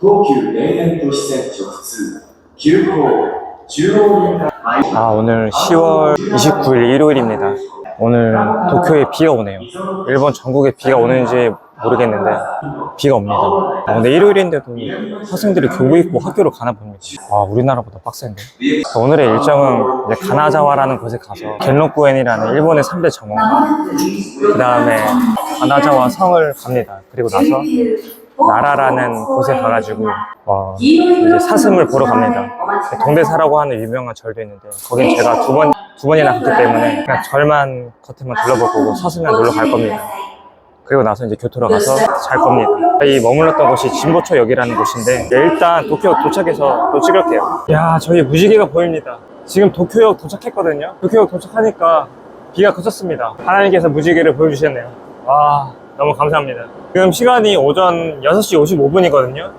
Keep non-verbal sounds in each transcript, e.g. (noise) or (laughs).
東急田園都市線直通急行中央インター 아, 오늘 10월 29일 일요일입니다. 오늘 도쿄에 비가 오네요. 일본 전국에 비가 오는지 모르겠는데 비가 옵니다. 아, 근데 일요일인데도 학생들이 교복 입고 학교를 가나 봅니다. 아, 우리나라보다 빡센데. 오늘의 일정은 이제 가나자와라는 곳에 가서 겐로쿠엔이라는 일본의 3대 정원과 그 다음에 가나자와 성을 갑니다. 그리고 나서 나라라는 곳에 가가지고 어, 이제 사슴을 보러 갑니다. 동대사라고 하는 유명한 절도 있는데 거긴 제가 두 번 두 번이나 갔기 때문에 그냥 절만 겉에만 둘러볼 거고 사슴만 놀러 갈 겁니다. 그리고 나서 이제 교토로 가서 잘 겁니다. 이 머물렀던 곳이 진보초역이라는 곳인데 일단 도쿄역 도착해서 또 찍을게요. 야 저희 무지개가 보입니다. 지금 도쿄역 도착했거든요. 도쿄역 도착하니까 비가 그쳤습니다. 하나님께서 무지개를 보여주셨네요. 와 너무 감사합니다. 지금 시간이 오전 6시 55분이거든요.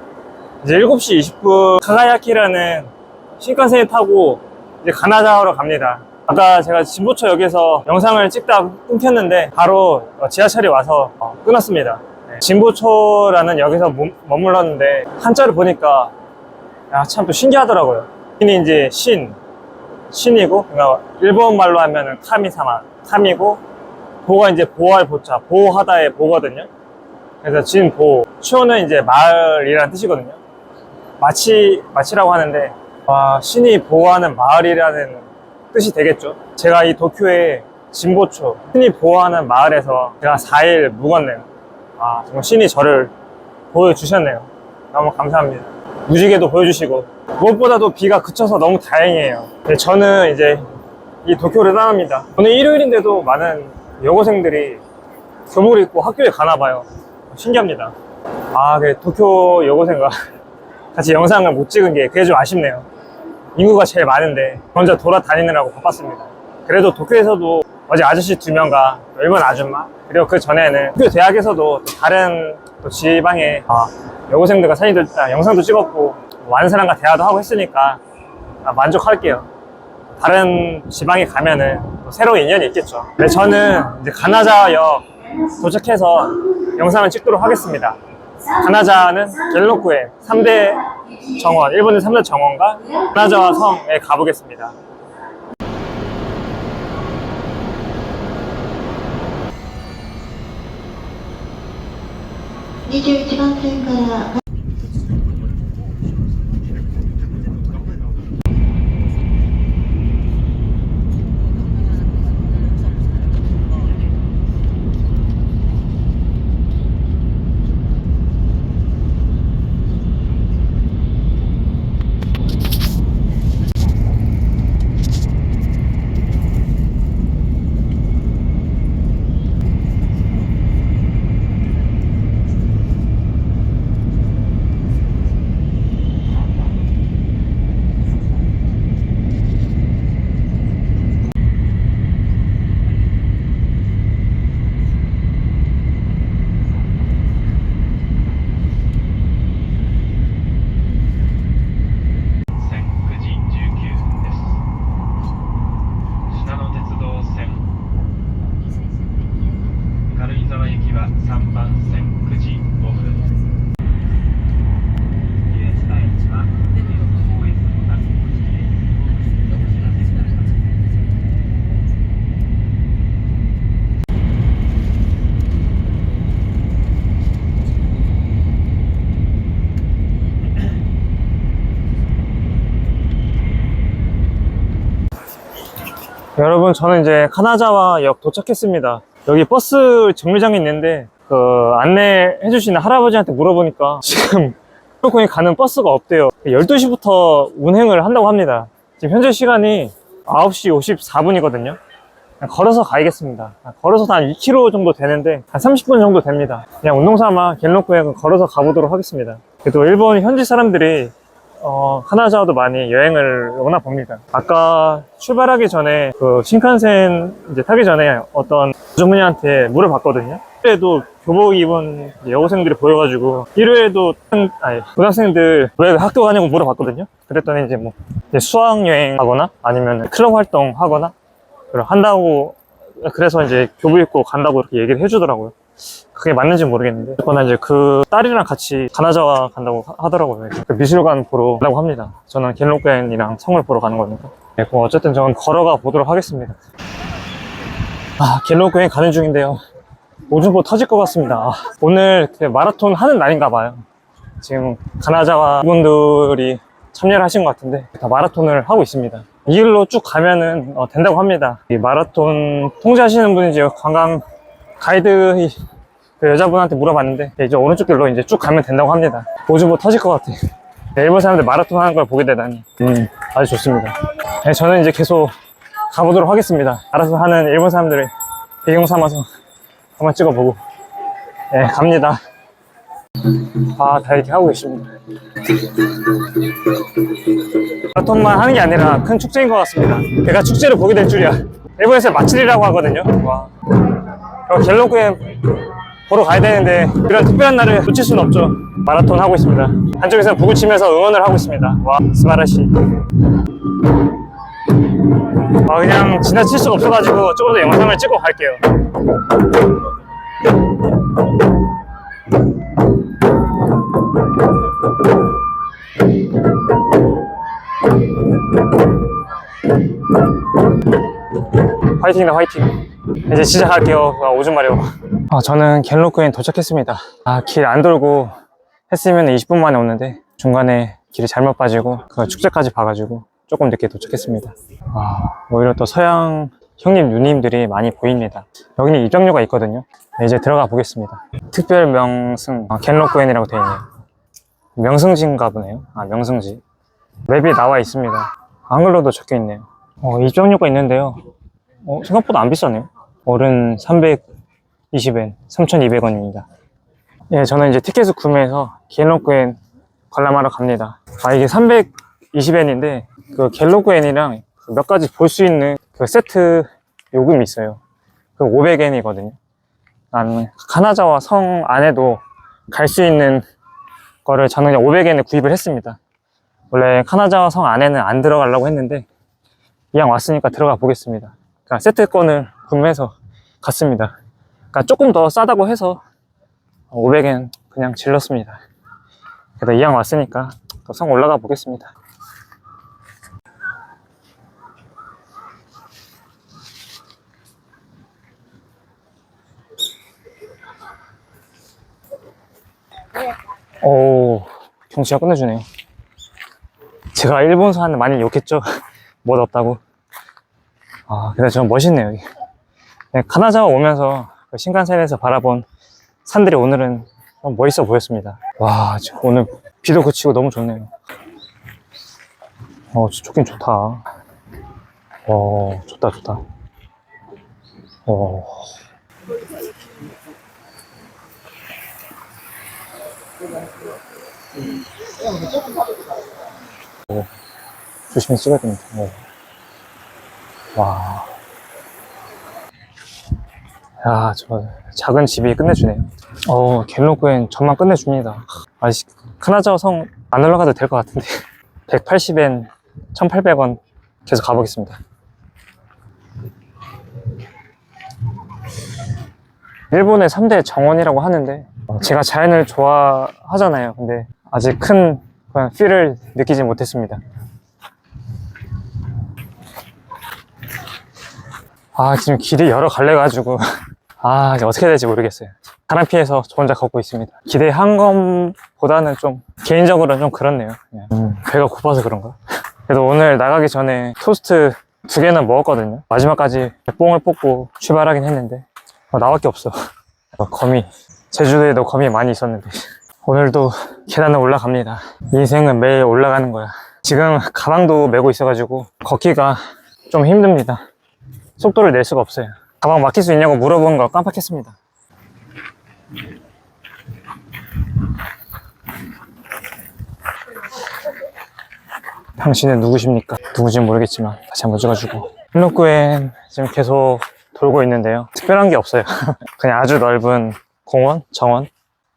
이제 7시 20분 카가야키라는 신칸센 타고 이제 가나다하러 갑니다. 아까 제가 진보초역에서 영상을 찍다 끊겼는데 바로 어, 지하철이 와서 어, 끊었습니다. 네. 진보초라는 역에서 머- 머물렀는데 한자를 보니까 참 또 신기하더라고요. 신이 이제 신, 신이고 그러니까 일본 말로 하면은 카미사마, 카미고 보가 이제 보할 보자, 보하다의 보거든요. 그래서 진보, 추호는 이제 마을이라는 뜻이거든요. 마치, 마치라고 하는데, 와, 신이 보호하는 마을이라는 뜻이 되겠죠. 제가 이 도쿄의 진보초, 신이 보호하는 마을에서 제가 4일 묵었네요. 아, 정말 신이 저를 보여주셨네요. 너무 감사합니다. 무지개도 보여주시고, 무엇보다도 비가 그쳐서 너무 다행이에요. 네, 저는 이제 이 도쿄를 떠납니다. 오늘 일요일인데도 많은 여고생들이 교복을 입고 학교에 가나 봐요. 신기합니다. 아, 그 도쿄 여고생과 (laughs) 같이 영상을 못 찍은 게 그게 좀 아쉽네요. 인구가 제일 많은데 혼자 돌아다니느라고 바빴습니다. 그래도 도쿄에서도 어제 아저씨 두 명과 또 일본 아줌마 그리고 그 전에는 도쿄 대학에서도 또 다른 또 지방의 아, 여고생들과 사진도 아, 영상도 찍었고 많은 사람과 대화도 하고 했으니까 아, 만족할게요. 다른 지방에 가면은 또 새로운 인연이 있겠죠. 네, 저는 이제 가나자역 도착해서 영상을 찍도록 하겠습니다. 가나자는 갤로쿠의 3대 정원, 일본의 3대 정원과 가나자와 성에 가보겠습니다. 여러분 저는 이제 카나자와 역 도착했습니다. 여기 버스 정류장이 있는데 그 안내해 주시는 할아버지한테 물어보니까 (laughs) 지금 코코에 가는 버스가 없대요. 12시부터 운행을 한다고 합니다. 지금 현재 시간이 9시 54분이거든요. 걸어서 가야겠습니다. 걸어서 한 2km 정도 되는데 한 30분 정도 됩니다. 그냥 운동 삼아 갤로쿠에 걸어서 가보도록 하겠습니다. 그래도 일본 현지 사람들이 어, 카나자와도 많이 여행을 오나 봅니다. 아까 출발하기 전에 그 신칸센 이제 타기 전에 어떤 주문이한테 물어봤거든요. 그래도 교복 입은 여고생들이 보여가지고 일요일에도 아니 고등학생들 왜 학교 가냐고 물어봤거든요. 그랬더니 이제 뭐 이제 수학 여행 하거나 아니면 클럽 활동 하거나 그걸 한다고 그래서 이제 교복 입고 간다고 이렇게 얘기를 해주더라고요. 그게 맞는지 모르겠는데. 그거나 이제 그 딸이랑 같이 가나자와 간다고 하- 하더라고요. 그 미술관 보러 간다고 합니다. 저는 겐로겐이랑 성을 보러 가는 거니까 네, 그럼 어쨌든 저는 걸어가 보도록 하겠습니다. 아 겐로겐 가는 중인데요. 오줌보 터질 것 같습니다. 아, 오늘 그 마라톤 하는 날인가 봐요. 지금 가나자와 분들이 참여를 하신 것 같은데 다 마라톤을 하고 있습니다. 이 길로 쭉 가면은 어, 된다고 합니다. 이 마라톤 통제하시는 분이 이제 관광 가이드 이- 그 여자분한테 물어봤는데 이제 오른쪽 길로 이제 쭉 가면 된다고 합니다. 오줌 뭐 터질 것 같아. 네, 일본 사람들 마라톤 하는 걸 보게 되다니 음, 아주 좋습니다. 네, 저는 이제 계속 가보도록 하겠습니다. 알아서 하는 일본 사람들의 배경 삼아서 한번 찍어보고 네, 갑니다. 아, 다 이렇게 하고 계십니다. 마라톤만 하는 게 아니라 큰 축제인 것 같습니다. 내가 축제를 보게 될 줄이야. 일본에서 마칠이라고 하거든요. 와. 어, 갤로그에 보러 가야 되는데 이런 특별한 날을 놓칠 수는 없죠. 마라톤 하고 있습니다. 한쪽에서 북을 치면서 응원을 하고 있습니다. 와, 스바라시. 아, 그냥 지나칠 수가 없어가지고 조금 더 영상을 찍고 갈게요. 화이팅이다 화이팅 이제 시작할게요. 아, 오줌 마려워. 아, 저는 갤로크엔 도착했습니다. 아, 길 안 돌고 했으면 20분 만에 오는데 중간에 길이 잘못 빠지고 그 축제까지 봐가지고 조금 늦게 도착했습니다. 아, 오히려 또 서양 형님 누님들이 많이 보입니다. 여기는 입장료가 있거든요. 네, 이제 들어가 보겠습니다. 특별 명승 아, 갤로크엔이라고 되어 있네요. 명승지인가 보네요. 아 명승지. 맵이 나와 있습니다. 한글로도 적혀 있네요. 어, 입장료가 있는데요. 어, 생각보다 안 비싸네요. 어른 320엔, 3,200원입니다. 예, 저는 이제 티켓을 구매해서 갤로그엔 관람하러 갑니다. 아, 이게 320엔인데, 그 갤로그엔이랑 몇 가지 볼 수 있는 그 세트 요금이 있어요. 그 500엔이거든요. 나는 카나자와 성 안에도 갈 수 있는 거를 저는 그냥 500엔에 구입을 했습니다. 원래 카나자와 성 안에는 안 들어가려고 했는데, 이왕 왔으니까 들어가 보겠습니다. 그러니까 세트권을 구매해서 갔습니다. 그러니까 조금 더 싸다고 해서 500엔 그냥 질렀습니다. 그래도 이왕 왔으니까 더성 올라가 보겠습니다. 오, 경치가 끝내주네요. 제가 일본 사람들 많이 욕했죠. (laughs) 못 없다고. 아, 근데 좀 멋있네요, 여기. 네, 카나자와 오면서 그 신간센에서 바라본 산들이 오늘은 좀 멋있어 보였습니다. 와, 오늘 비도 그치고 너무 좋네요. 어, 좋긴 좋다. 어, 좋다, 좋다. 어. 오, 조심히 찍어야 됩니다. 어. 와. 야, 저 작은 집이 끝내주네요. 어, 갤로그엔 전만 끝내줍니다. 아직 크나자와 성 안 올라가도 될 것 같은데. (laughs) 180엔 1,800원 계속 가보겠습니다. 일본의 3대 정원이라고 하는데 어, 제가 자연을 좋아하잖아요. 근데 아직 큰 그런 필을 느끼지 못했습니다. 아, 지금 길이 여러 갈래 가지고. (laughs) 아, 이제 어떻게 해야 될지 모르겠어요. 바람 피해서 저 혼자 걷고 있습니다. 기대한 것보다는 좀, 개인적으로는 좀 그렇네요. 그냥. 음, 배가 고파서 그런가? 그래도 오늘 나가기 전에 토스트 두 개는 먹었거든요. 마지막까지 뽕을 뽑고 출발하긴 했는데, 어, 나밖에 없어. 어, 거미. 제주도에도 거미 많이 있었는데. 오늘도 계단을 올라갑니다. 인생은 매일 올라가는 거야. 지금 가방도 메고 있어가지고, 걷기가 좀 힘듭니다. 속도를 낼 수가 없어요. 가방 막힐 수 있냐고 물어본 거 깜빡했습니다. 당신은 누구십니까? 누구지 모르겠지만 다시 한번 찍어주고 힐로쿠엔 지금 계속 돌고 있는데요. 특별한 게 없어요. (laughs) 그냥 아주 넓은 공원, 정원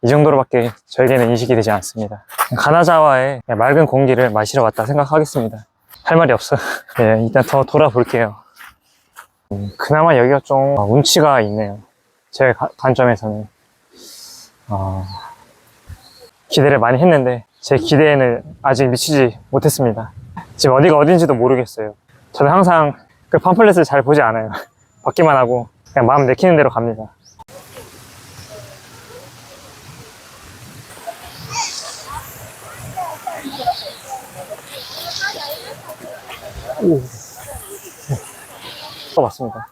이 정도로밖에 저에게는 인식이 되지 않습니다. 가나자와의 맑은 공기를 마시러 왔다 생각하겠습니다. 할 말이 없어. (laughs) 네, 일단 더 돌아볼게요. 음, 그나마 여기가 좀 어, 운치가 있네요. 제 가- 관점에서는. 어, 기대를 많이 했는데 제 기대에는 아직 미치지 못했습니다. 지금 어디가 어딘지도 모르겠어요. 저는 항상 그 팜플렛을 잘 보지 않아요. (laughs) 받기만 하고 그냥 마음 내키는 대로 갑니다. 오. 어, 맞습니다.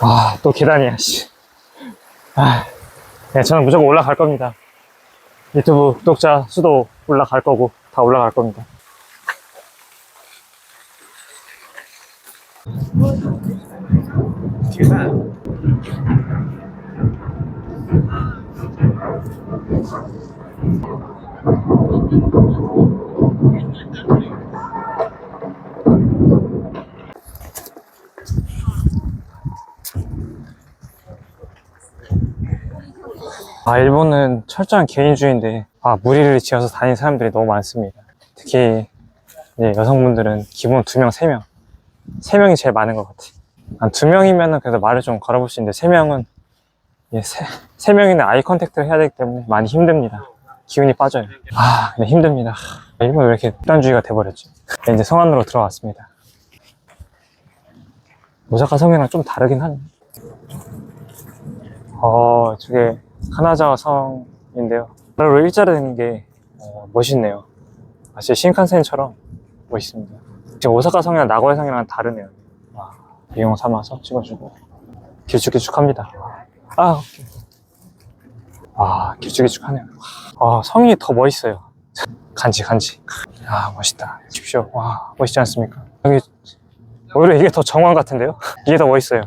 아, 또 계단이야, 씨. 아, 네, 저는 무조건 올라갈 겁니다. 유튜브 구독자 수도 올라갈 거고, 다 올라갈 겁니다. 아, 일본은 철저한 개인주의인데, 아, 무리를 지어서 다니는 사람들이 너무 많습니다. 특히, 여성분들은 기본 두 명, 세 명. 세 명이 제일 많은 것 같아. 한두 명이면은 그래도 말을 좀 걸어볼 수 있는데, 세 명은, 예, 세, 세 명이나 아이 컨택트를 해야 되기 때문에 많이 힘듭니다. 기운이 빠져요. 아, 근데 힘듭니다. 하, 일본 왜 이렇게 극단주의가 돼버렸지? 네, 이제 성 안으로 들어왔습니다. 오사카 성이랑 좀 다르긴 하네. 어, 저게 카나자와 성인데요. 바로 일자로 된게 멋있네요. 마치 신칸센처럼 멋있습니다. 지금 오사카 성이랑 나고야 성이랑 다르네요. 와, 이용 삼아서 찍어주고 길쭉길쭉합니다. 아, 오케이. 와, 길쭉길쭉하네요. 아, 성이 더 멋있어요. 간지 간지. 아, 멋있다. 보십시오. 와, 멋있지 않습니까? 여기 오히려 이게 더 정원 같은데요? 이게 더 멋있어요.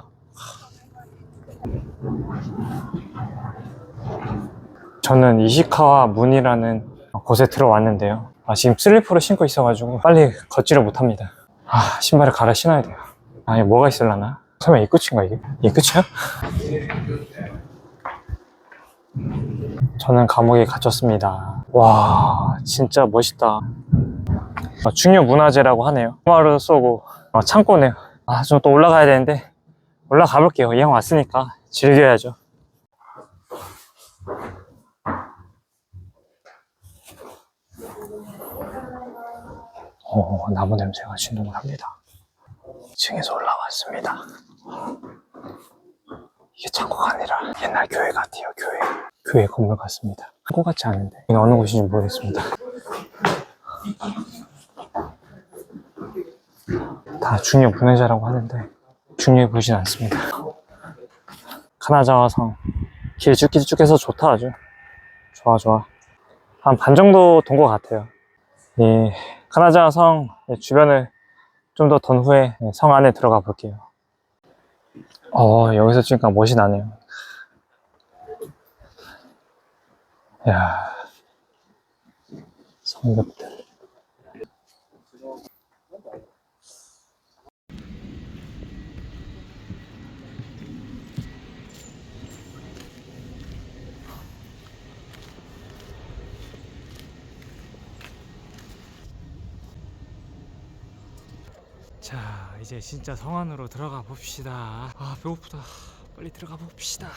저는 이시카와 문이라는 곳에 들어왔는데요. 아, 지금 슬리퍼를 신고 있어가지고 빨리 걷지를 못합니다. 아, 신발을 갈아 신어야 돼요. 아니, 뭐가 있을라나? 설마 이 끝인가, 이게? 이 끝이야? 저는 감옥에 갇혔습니다. 와, 진짜 멋있다. 어, 중요 문화재라고 하네요. 통화로 쏘고, 어, 창고네요. 아, 좀 또 올라가야 되는데, 올라가 볼게요. 이왕 왔으니까 즐겨야죠. 어, 나무 냄새가 진동을 합니다. 2층에서 올라왔습니다. 이게 창고가 아니라 옛날 교회 같아요, 교회. 교회 건물 같습니다. 창고 같지 않은데. 이게 어느 곳인지 모르겠습니다. 다 중요 분해자라고 하는데 중요해 보이진 않습니다. 카나자와 성 길 쭉길쭉해서 좋다 아주 좋아 좋아 한 반 정도 돈 것 같아요. 이 카나자와 성 주변을 좀 더 돈 후에 성 안에 들어가 볼게요. 어 여기서 찍으니까 멋이 나네요. 야 성벽들. 자, 이제 진짜 성 안으로 들어가 봅시다. 아, 배고프다. 빨리 들어가 봅시다.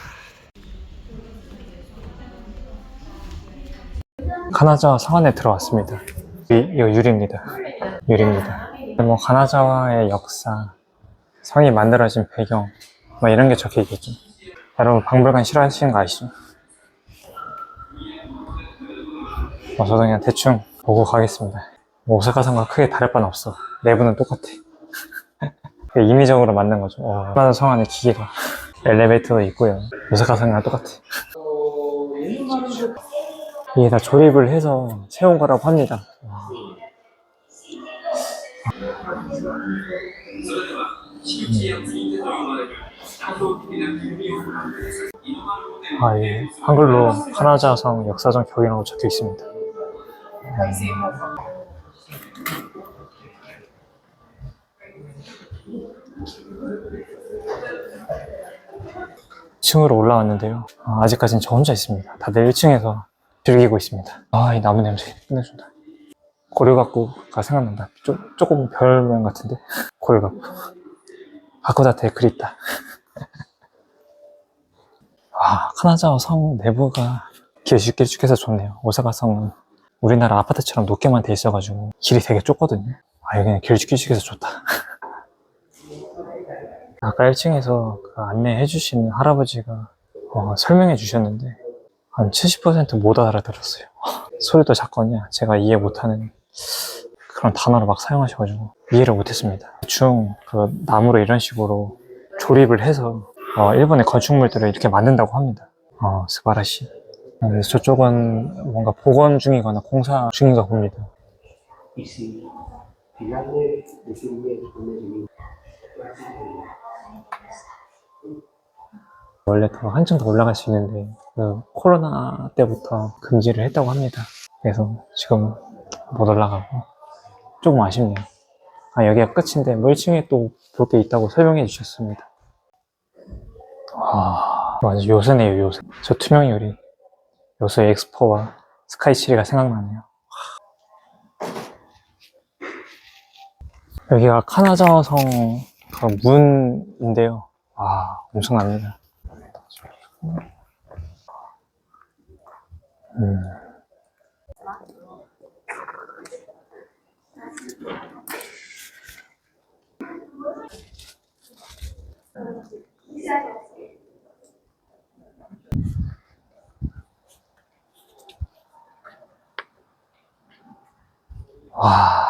가나자와 성 안에 들어왔습니다. 이, 이거 유리입니다. 유리입니다. 뭐 가나자와의 역사, 성이 만들어진 배경, 뭐 이런 게 적혀 있겠죠. 여러분 박물관 싫어하시는 거 아시죠? 뭐 저도 그냥 대충 보고 가겠습니다. 뭐 오사카 성과 크게 다를 바는 없어. 내부는 똑같아. 임의적으로 만든 거죠. 와, 다른 성 안에 기계가 (laughs) 엘리베이터도 있고요. 오사카 성이랑 똑같아. 이게 다 조립을 해서 세운 거라고 합니다. 와. 아, 예. 한글로 카나자성 역사적 격이라고 적혀 있습니다. 층으로 올라왔는데요. 아, 아직까지는 저 혼자 있습니다. 다들 1층에서 즐기고 있습니다. 아, 이 나무 냄새 끝내준다. 고려각구가 생각난다. 조, 조금 별 모양 같은데? 고려각구. 바코다테 그립다. 아, 카나자와 성 내부가 길쭉길쭉해서 좋네요. 오사카 성은 우리나라 아파트처럼 높게만 돼 있어가지고 길이 되게 좁거든요. 아, 여기는 길쭉길쭉해서 좋다. (laughs) 아까 1층에서 그 안내해 주신 할아버지가 어, 설명해 주셨는데 한 70%못 알아들었어요. (laughs) 소리도 작거냐 제가 이해 못하는 그런 단어를 막 사용하셔가지고 이해를 못했습니다. 대충 그 나무로 이런 식으로 조립을 해서 어, 일본의 건축물들을 이렇게 만든다고 합니다. 어, 스바라시. 저쪽은 뭔가 복원 중이거나 공사 중인가 봅니다. 원래 더 한층 더 올라갈 수 있는데 그 코로나 때부터 금지를 했다고 합니다. 그래서 지금 못 올라가고 조금 아쉽네요. 아 여기가 끝인데 뭐 1층에 또 볼 게 있다고 설명해 주셨습니다. 아 완전 요새네요 요새. 저 투명 유리 요새 엑스포와 스카이치리가 생각나네요. 여기가 카나자성 그 문인데요. 와 엄청납니다. 음. 와,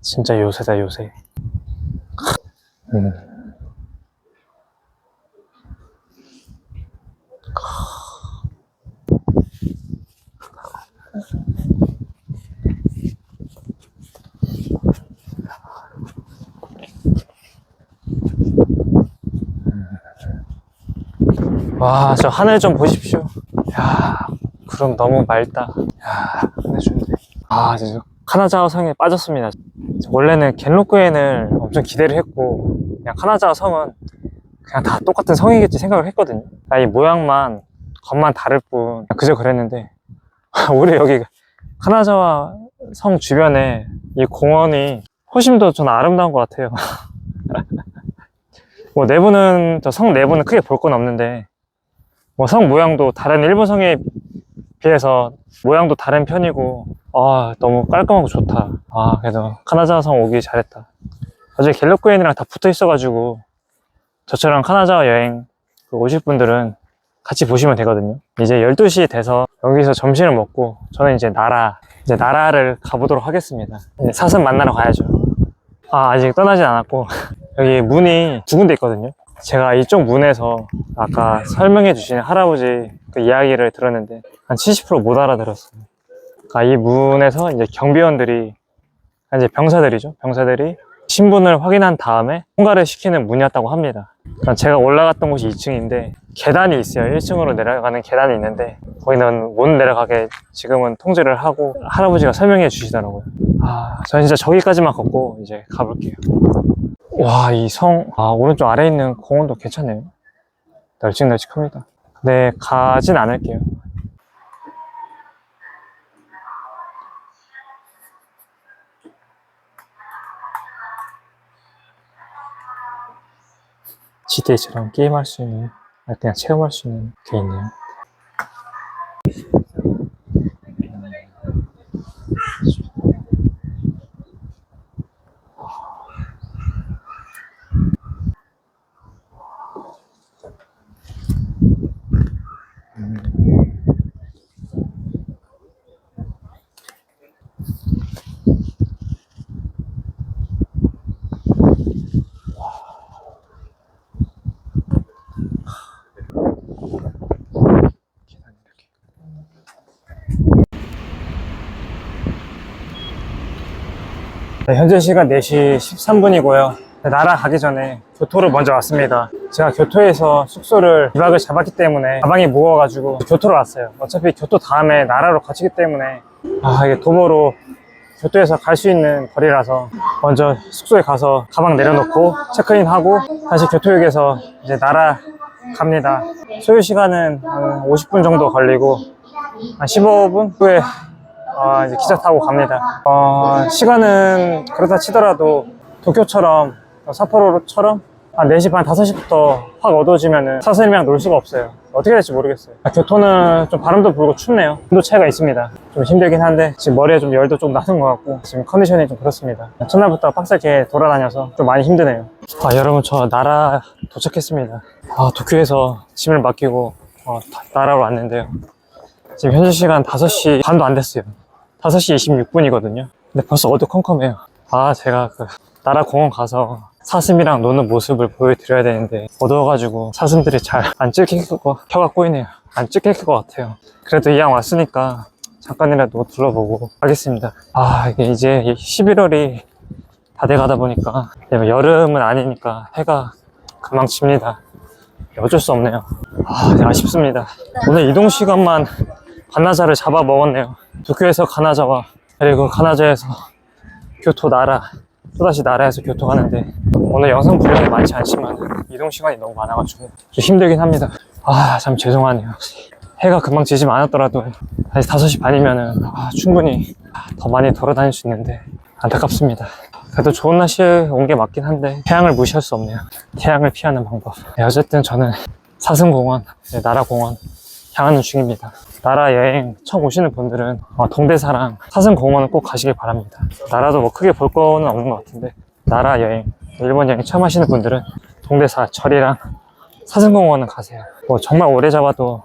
진짜 요새다, 요새. 음. 와, 저 하늘 좀 보십시오. 야, 구름 너무 맑다. 야, 좋네. 아, 진짜 카나자와 성에 빠졌습니다. 원래는 겐로쿠엔을 엄청 기대를 했고, 그냥 카나자와 성은 그냥 다 똑같은 성이겠지 생각을 했거든요. 아, 이 모양만, 겉만 다를 뿐, 그저 그랬는데, (laughs) 우리 여기 카나자와 성 주변에 이 공원이 훨씬 더 저는 아름다운 것 같아요. (laughs) 뭐 내부는 저 성 내부는 크게 볼 건 없는데 뭐 성 모양도 다른 일본 성에 비해서 모양도 다른 편이고 아 너무 깔끔하고 좋다 아 그래도 카나자와 성 오기 잘했다 어제 갤럭구엔이랑 다 붙어 있어가지고 저처럼 카나자와 여행 그 오실 분들은 같이 보시면 되거든요 이제 12시 돼서 여기서 점심을 먹고 저는 이제 나라 이제 나라를 가보도록 하겠습니다 사슴 만나러 가야죠 아 아직 떠나진 않았고 (laughs) 여기 문이 두 군데 있거든요. 제가 이쪽 문에서 아까 설명해 주신 할아버지 그 이야기를 들었는데 한 70%못 알아들었어요. 그러니까 이 문에서 이제 경비원들이 아, 이제 병사들이죠. 병사들이 신분을 확인한 다음에 통과를 시키는 문이었다고 합니다. 그러니까 제가 올라갔던 곳이 2층인데 계단이 있어요. 1층으로 내려가는 계단이 있는데 거기는 못 내려가게 지금은 통제를 하고 할아버지가 설명해 주시더라고요. 아, 저 진짜 저기까지만 걷고 이제 가볼게요. 와, 이 성, 아, 오른쪽 아래에 있는 공원도 괜찮네요. 널찍널찍합니다. 네, 가진 않을게요. GTA처럼 게임할 수 있는, 그냥 체험할 수 있는 게 있네요. 네, 현재 시간 4시 13분이고요. 날아가기 전에 교토를 먼저 왔습니다. 제가 교토에서 숙소를 2박을 잡았기 때문에 가방이 무거워가지고 교토로 왔어요. 어차피 교토 다음에 나라로 가시기 때문에 아 이게 도보로 교토에서 갈 수 있는 거리라서 먼저 숙소에 가서 가방 내려놓고 체크인하고 다시 교토역에서 이제 나라 갑니다. 소요 시간은 한 50분 정도 걸리고 한 15분 후에 어, 이제 기차 타고 갑니다. 어, 시간은 그렇다 치더라도 도쿄처럼 삿포로처럼 한 4시 반, 5시부터 확 어두워지면은 사슴이랑 놀 수가 없어요. 어떻게 될지 모르겠어요. 아, 교토는 좀 바람도 불고 춥네요. 온도 차이가 있습니다. 좀 힘들긴 한데 지금 머리에 좀 열도 좀 나는 것 같고 지금 컨디션이 좀 그렇습니다. 첫날부터 빡세게 돌아다녀서 좀 많이 힘드네요. 아, 여러분 저 나라 도착했습니다. 아, 도쿄에서 짐을 맡기고 어, 다- 나라로 왔는데요. 지금 현재 시간 5시 반도 안 됐어요. 5시 26분이거든요. 근데 벌써 어두컴컴해요. 아, 제가 그 나라 공원 가서 사슴이랑 노는 모습을 보여드려야 되는데 어두워가지고 사슴들이 잘 안 찍힐 거 혀가 꼬이네요. 안 찍힐 것 같아요. 그래도 이왕 왔으니까 잠깐이라도 둘러보고 가겠습니다. 아, 이게 이제 11월이 다 돼가다 보니까 이제 여름은 아니니까 해가 집니다. 어쩔 수 없네요. 아, 네, 아쉽습니다. 오늘 이동 시간만 반나자를 잡아 먹었네요. 도쿄에서 가나자와 그리고 가나자에서 교토 나라 또다시 나라에서 교토 가는데 오늘 영상 분량이 많지 않지만 이동 시간이 너무 많아가지고 좀 힘들긴 합니다. 아 참 죄송하네요. 해가 금방 지지만 않았더라도 다시 5시 반이면은 아, 충분히 더 많이 돌아다닐 수 있는데 안타깝습니다. 그래도 좋은 날씨에 온 게 맞긴 한데 태양을 무시할 수 없네요. 태양을 피하는 방법. 네, 어쨌든 저는 사슴공원, 네, 나라공원 향하는 중입니다. 나라 여행 처음 오시는 분들은 어, 동대사랑 사슴공원을 꼭 가시길 바랍니다. 나라도 뭐 크게 볼 거는 없는 것 같은데 나라 여행, 일본 여행 처음 하시는 분들은 동대사, 절이랑 사슴공원은 가세요. 뭐 정말 오래 잡아도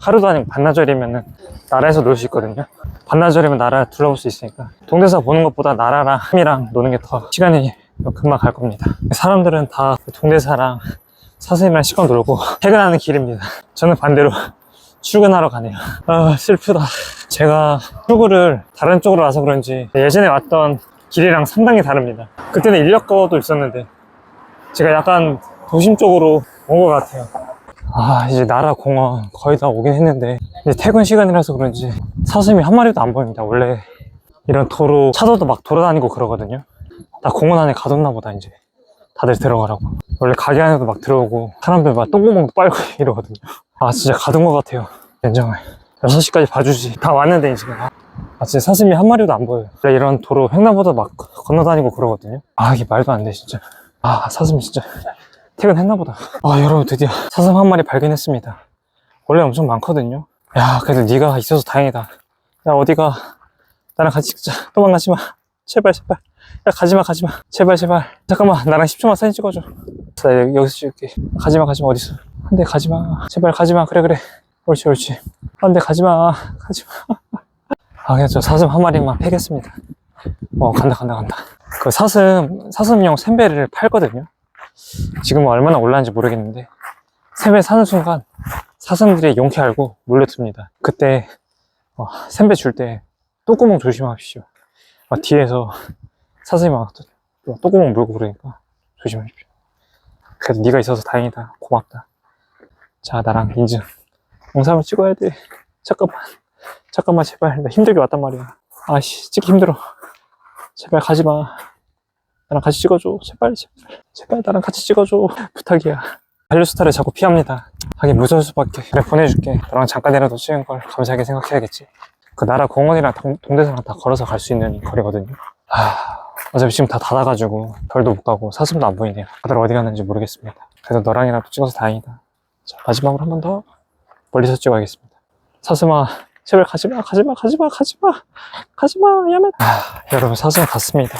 하루도 아니고 반나절이면은 나라에서 놀 수 있거든요. 반나절이면 나라 둘러볼 수 있으니까 동대사 보는 것보다 나라랑 함이랑 노는 게 더 시간이 금방 갈 겁니다. 사람들은 다 동대사랑 사슴이랑 시간 놀고 (laughs) 퇴근하는 길입니다. 저는 반대로 출근하러 가네요. 아, 슬프다. 제가 출구를 다른 쪽으로 와서 그런지 예전에 왔던 길이랑 상당히 다릅니다. 그때는 인력거도 있었는데 제가 약간 도심 쪽으로 온 것 같아요. 아, 이제 나라 공원 거의 다 오긴 했는데 이제 퇴근 시간이라서 그런지 사슴이 한 마리도 안 보입니다. 원래 이런 도로 차도도 막 돌아다니고 그러거든요. 다 공원 안에 가뒀나 보다 이제 다들 들어가라고. 원래 가게 안에도 막 들어오고 사람들 막 똥구멍도 빨고 (laughs) 이러거든요. 아 진짜 가둔 것 같아요. 연정을 6시까지 봐주지. 다 왔는데 지금. 아 진짜 사슴이 한 마리도 안 보여요. 원래 이런 도로 횡단보도 막 건너다니고 그러거든요. 아 이게 말도 안 돼 진짜. 아 사슴 진짜 퇴근했나 보다. 아 여러분 드디어 사슴 한 마리 발견했습니다. 원래 엄청 많거든요. 야 그래도 네가 있어서 다행이다. 야 어디가 나랑 같이 찍자. 도망가지 마. 제발 제발. 야 가지마 가지마. 제발 제발. 잠깐만 나랑 10초만 사진 찍어줘. 나 여기, 여기서 찍을게. 가지마 가지마 어딨어. 안돼 가지마. 제발 가지마. 그래 그래. 옳지 옳지. 안돼 가지마. 가지마. (laughs) 아 그냥 저 사슴 한 마리만 패겠습니다. 어 간다 간다 간다. 그 사슴 사슴용 샘배를 팔거든요. 지금 얼마나 올랐는지 모르겠는데 샘배 사는 순간 사슴들이 용케 알고 몰려듭니다. 그때 어, 샘배 줄때 똥구멍 조심하십시오. 막 뒤에서 사슴이 막 똥구멍 물고 그러니까 조심하십시오. 그래도 네가 있어서 다행이다. 고맙다. 자 나랑 인증. 영상을 찍어야 돼. 잠깐만. 잠깐만 제발. 나 힘들게 왔단 말이야. 아씨 찍기 힘들어. 제발 가지 마. 나랑 같이 찍어줘. 제발 제발. 제발 나랑 같이 찍어줘. 부탁이야. 밸류스타를 자꾸 피합니다. 하긴 무서울 수밖에. 그래 보내줄게. 너랑 잠깐이라도 찍은 걸 감사하게 생각해야겠지. 그 나라 공원이랑 동- 동대사랑 다 걸어서 갈 수 있는 거리거든요. 하... 어차피 지금 다 닫아가지고 별도 못 가고 사슴도 안 보이네요. 다들 어디 갔는지 모르겠습니다. 그래도 너랑이라도 찍어서 다행이다. 자, 마지막으로 한 번 더 멀리서 찍어야겠습니다. 사슴아, 제발 가지마, 가지마, 가지마, 가지마, 가지마, 야매. 아, 여러분 사슴 갔습니다.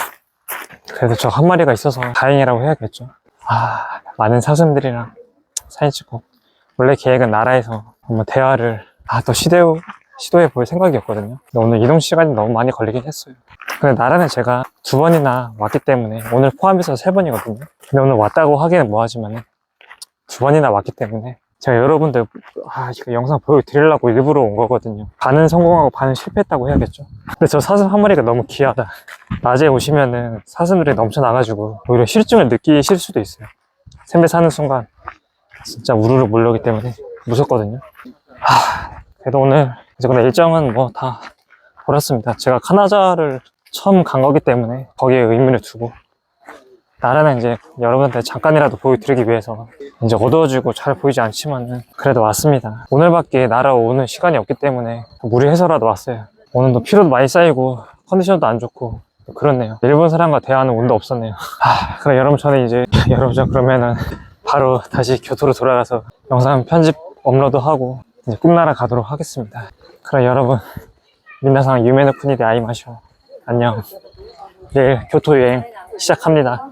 그래도 저 한 마리가 있어서 다행이라고 해야겠죠. 아, 많은 사슴들이랑 사진 찍고 원래 계획은 나라에서 한번 대화를 아 또 시도 시도해 볼 생각이었거든요. 근데 오늘 이동 시간이 너무 많이 걸리긴 했어요. 근데 나라는 제가 두 번이나 왔기 때문에 오늘 포함해서 세 번이거든요. 근데 오늘 왔다고 하기는 뭐하지만 두 번이나 왔기 때문에 제가 여러분들 아 이거 영상 보여드리려고 일부러 온 거거든요. 반은 성공하고 반은 실패했다고 해야겠죠. 근데 저 사슴 한 마리가 너무 귀하다. 낮에 오시면은 사슴들이 넘쳐나가지고 오히려 실증을 느끼실 수도 있어요. 샘배 사는 순간 진짜 우르르 몰려오기 때문에 무섭거든요. 하, 그래도 오늘 이제 근데 일정은 뭐 다 돌았습니다. 제가 카나자를 처음 간 거기 때문에 거기에 의미를 두고 나라는 이제 여러분한테 잠깐이라도 보여드리기 위해서 이제 어두워지고 잘 보이지 않지만은 그래도 왔습니다. 오늘밖에 나라 오는 시간이 없기 때문에 무리해서라도 왔어요. 오늘도 피로도 많이 쌓이고 컨디션도 안 좋고 그렇네요. 일본 사람과 대화하는 운도 없었네요. 아, 그럼 여러분 저는 이제 (laughs) 여러분 저 그러면은 바로 다시 교토로 돌아가서 영상 편집 업로드하고 이제 꿈나라 가도록 하겠습니다. 그럼 여러분 민나상 유메노 쿠니데 아이마쇼 안녕. 내일 교토 여행 시작합니다.